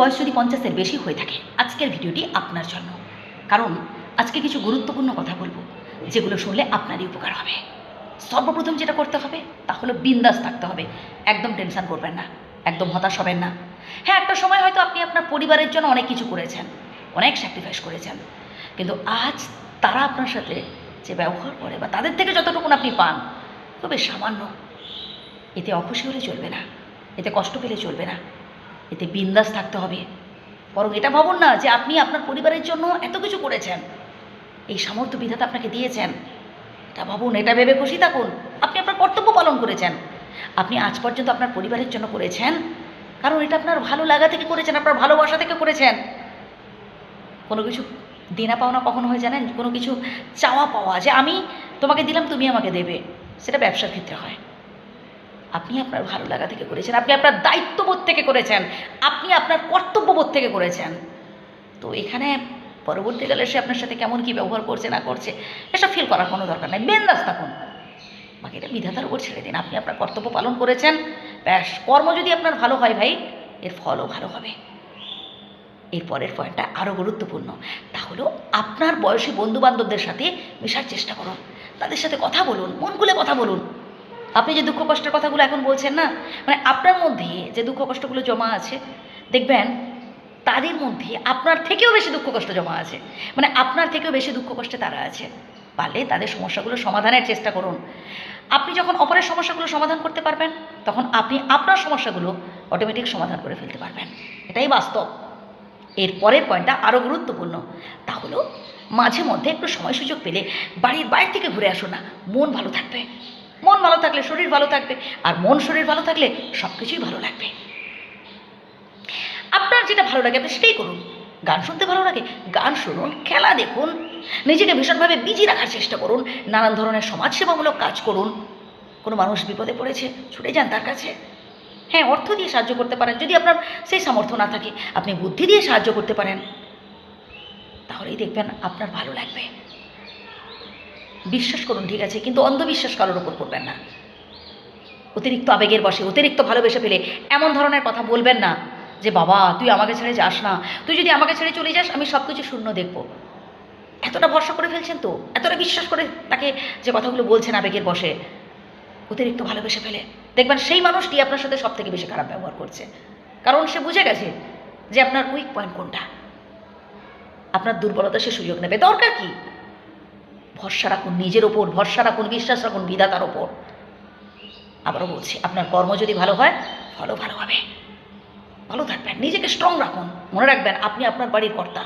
বয়স যদি পঞ্চাশের বেশি হয়ে থাকে, আজকের ভিডিওটি আপনার জন্য। কারণ, আজকে কিছু গুরুত্বপূর্ণ কথা বলব, যেগুলো শুনলে আপনারই উপকার হবে। সর্বপ্রথম যেটা করতে হবে, তা হলো বিন্দাস থাকতে হবে। একদম টেনশন করবেন না, একদম হতাশ হবেন না। হ্যাঁ একটা সময় হয়তো আপনি আপনার পরিবারের জন্য অনেক কিছু করেছেন, অনেক স্যাক্রিফাইস করেছেন। কিন্তু আজ তারা আপনার সাথে যে ব্যবহার করে বা তাদের থেকে যতটুকুন আপনি পান, তবে সামান্য, এতে অখুশি হলে চলবে না, এতে কষ্ট পেলে চলবে না। এতে বিন্দাস থাকতে হবে। বরং এটা ভাবুন না যে আপনি আপনার পরিবারের জন্য এত কিছু করেছেন। এই সামর্থ্য বিধাতা আপনাকে দিয়েছেন। এটা ভাবুন, এটা ভেবে খুশি থাকুন। আপনি আপনার কর্তব্য পালন করেছেন। আপনি আজ পর্যন্ত আপনার পরিবারের জন্য করেছেন। কারণ এটা আপনার ভালো লাগা থেকে করেছেন, আপনার ভালোবাসা থেকে করেছেন। কোনো কিছু দেনা পাওনা কখনো হয় জানেন? কোনো কিছু চাওয়া পাওয়া যে আমি তোমাকে দিলাম, তুমি আমাকে দেবে। সেটা ব্যবসার ক্ষেত্রে হয়। আপনি আপনার ভালো লাগা থেকে করেছেন, আপনি আপনার দায়িত্ববোধ থেকে করেছেন, আপনি আপনার কর্তব্যবোধ থেকে করেছেন। তো এখানে পরবর্তীকালে সে আপনার সাথে কেমন কি ব্যবহার করছে, না করছে, এসব ফিল করার কোনো দরকার নেই। বেন্দাস থাকুন। বাকিটা বিধাতার উপর ছেড়ে দিন। আপনি আপনার কর্তব্য পালন করেছেন। ব্যাস, কর্ম যদি আপনার ভালো হয় ভাই, এর ফলও ভালো হবে। এর পরের পয়েন্টটা আরও গুরুত্বপূর্ণ। তা হলো আপনার বয়সী বন্ধুবান্ধবদের সাথে মেশার চেষ্টা করুন। তাদের সাথে কথা বলুন, মন খুলে কথা বলুন। আপনি যে দুঃখ কষ্টের কথাগুলো এখন বলছেন না মানে আপনার মধ্যে যে দুঃখ কষ্টগুলো জমা আছে, দেখবেন তাদের মধ্যে আপনার থেকেও বেশি দুঃখ কষ্ট জমা আছে। মানে আপনার থেকেও বেশি দুঃখ কষ্টে তারা আছে। পারলে তাদের সমস্যাগুলো সমাধানের চেষ্টা করুন। আপনি যখন অপরের সমস্যাগুলো সমাধান করতে পারবেন, তখন আপনি আপনার সমস্যাগুলো অটোমেটিক সমাধান করে ফেলতে পারবেন। এটাই বাস্তব। এর পরের পয়েন্টটা আরও গুরুত্বপূর্ণ। তা হলো, মাঝে মধ্যে একটু সময় সুযোগ পেলে বাড়ির বাইরে থেকে ঘুরে আসো না, মন ভালো থাকবে। মন ভালো থাকলে শরীর ভালো থাকবে, আর মন শরীর ভালো থাকলে সব কিছুই ভালো লাগবে। আপনার যেটা ভালো লাগে, আপনি সেটাই করুন। গান শুনতে ভালো লাগে, গান শুনুন, খেলা দেখুন, নিজেকে ভীষণভাবে বিজি রাখার চেষ্টা করুন, নানান ধরনের সমাজসেবামূলক কাজ করুন। কোনো মানুষ বিপদে পড়েছে, ছুটে যান তার কাছে। হ্যাঁ অর্থ দিয়ে সাহায্য করতে পারেন, যদি আপনার সেই সামর্থ্য না থাকে, আপনি বুদ্ধি দিয়ে সাহায্য করতে পারেন। তাহলেই দেখবেন আপনার ভালো লাগবে। বিশ্বাস করুন, ঠিক আছে? কিন্তু অন্ধবিশ্বাস কারোর ওপর করবেন না। অতিরিক্ত আবেগের বসে অতিরিক্ত ভালোবেসে ফেলে এমন ধরনের কথা বলবেন না যে, বাবা, তুই আমাকে ছেড়ে যাস না। তুই যদি আমাকে ছেড়ে চলে যাস, আমি সব কিছু শূন্য দেখব। এতটা ভরসা করে ফেলছেন তো? এতটা বিশ্বাস করে তাকে যে কথাগুলো বলছেন আবেগের বসে অতিরিক্ত ভালোবেসে ফেলে। দেখবেন সেই মানুষটি আপনার সাথে সব থেকে বেশি খারাপ ব্যবহার করছে। কারণ সে বুঝে গেছে যে, আপনার উইক পয়েন্ট কোনটা? আপনার দুর্বলতা সে সুযোগ নেবে। দরকার কি? ভরসা রাখুন, নিজের ওপর ভরসা রাখুন, বিশ্বাস রাখুন বিধাতার ওপর আবারও বলছি, আপনার কর্ম যদি ভালো হয়, ফলও ভালো হবে। ভালো থাকবেন, নিজেকে স্ট্রং রাখুন। মনে রাখবেন, আপনি আপনার বাড়ির কর্তা।